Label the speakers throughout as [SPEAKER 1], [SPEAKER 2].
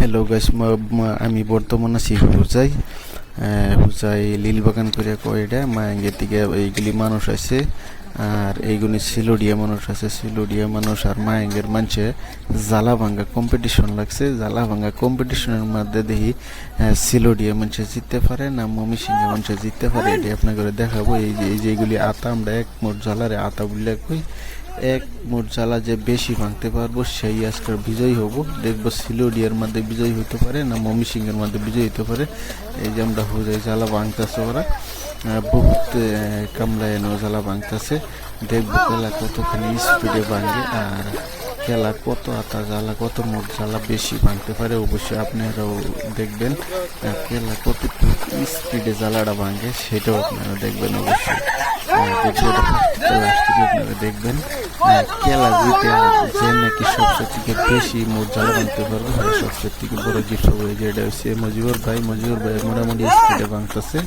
[SPEAKER 1] Hello guys আমি বর্তমান আছি হুজাই। হুজাই লীল বাগান করে কয়টা মায়াঙ্গের দিকে এইগুলি মানুষ আছে, আর এইগুলি সিলোডিয়া মানুষ আছে। সিলোডিয়া মানুষ আর মায়াঙ্গের মানুষে জ্বালা ভাঙ্গা কম্পিটিশন লাগছে। জ্বালা ভাঙ্গা কম্পিটিশনের মধ্যে দেখি সিলোডিয়া মানুষে জিততে পারে না মমি সিংহে মানুষে জিততে পারে এটি আপনাকে দেখাবো। এই যে এই যে এইগুলি আতা, আমরা এক মোট জ্বালারে আতা বললে কই এক মোট জ্বালা যে বেশি ভাঙতে পারব, সেই আজকের বিজয়ী হব। দেখব সিলোডিয়ার মধ্যে বিজয়ী হতে পারে না মমি এর মধ্যে বিজয়ী হতে পারে। এই যে আমরা হুজাই জ্বালা ভাঙতেছে ওরা। বহুত কামলায় জ্বালা ভাঙতেছে। দেখব কতখানি স্পিডে ভাঙে আর খেলা কত আতা জ্বালা, কত মোট জ্বালা বেশি ভাঙতে পারে অবশ্যই আপনারাও দেখবেন। খেলা কত স্পিডে জ্বালাটা ভাঙে সেটাও আপনারা দেখবেন অবশ্যই। আপনারা দেখবেন। খেলা জিতে যে নাকি সবচেয়ে থেকে বেশি মোট জ্বালা ভাঙতে পারবে, হয়, সবচেয়ে থেকে বড় গিফট হবে যেটা হচ্ছে মজিবর ভাই। মজিবর ভাই মোটামুটি স্পিডে ভাঙতেছে।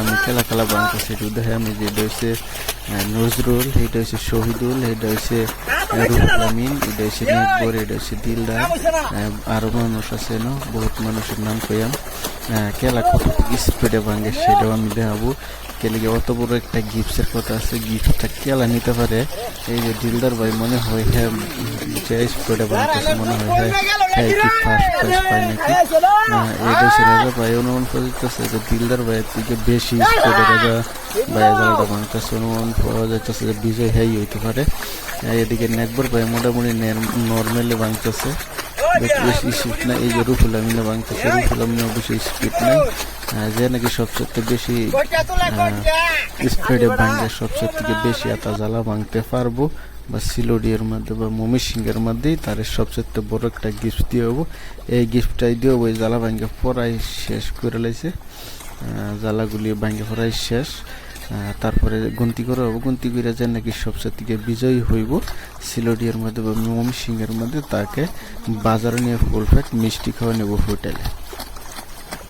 [SPEAKER 1] আমি খেলা খেলা ভাঙতেছি, একটু দেখে আমি যেটা হচ্ছে নজরুল এটা হচ্ছে শহীদুল এটা হচ্ছে রুহুল আমিন এটা হচ্ছে নেকবর এটা হচ্ছে দিলদার আহ, আরও মানুষ আছে না? বহুত মানুষের নাম কইয়াম। আহ, খেলা কত স্পিডে ভাঙে সেটাও আমি দেখাবো। কেলিকে অত বড় একটা গিফটের কথা আছে গিফটটা কেলা নিতে পারে? এই যে দিলদার ভাই মনে হয় হ্যাঁ যে স্পিডে ভাঙতেছে মনে হয় হ্যাঁ হ্যাঁ কি ফার্স্ট প্রাইজ পায় নাকি? আহ, এই দেশে রাজা ভাই অনুমান করতেছে যে দিলদার ভাইয়ের থেকে বেশি স্পিডে রাজা ভাইয়া জালটা ভাঙতেছে অনুমান পাওয়া যাইতেছে যে বিজয় হ্যাঁ হইতে পারে। এদিকে নেকবর ভাই মোটামুটি নর্মালি ভাঙতেছে বেশি স্পিড না এই যে রুফুল আমিনা ভাঙতেছে রুফুল আমিনা বেশি স্পিড নাই। যে নাকি সবচেয়ে বেশি স্পিডে ভাঙলে সবচেয়ে থেকে বেশি আতা জ্বালা ভাঙতে পারব। বা সিলোডিয়ার মধ্যে বা মমি সিংহের মধ্যেই তার সবচেয়ে বড় একটা গিফট দিয়ে হব। এই গিফটটাই দিয়ে ওই জ্বালা ভাঙ্গে পড়াই শেষ করে লাইছে। জ্বালাগুলি ভাঙ্গে পড়াই শেষ। তারপরে গুনতি করা হব। গুনতি করে যে নাকি সবচেয়ে থেকে বিজয়ী হইব সিলোডিয়ার মধ্যে বা মমি সিংহের মধ্যে, তাকে বাজারে নিয়ে ফুল ফ্যাট মিষ্টি খাওয়া নেব হোটেলে।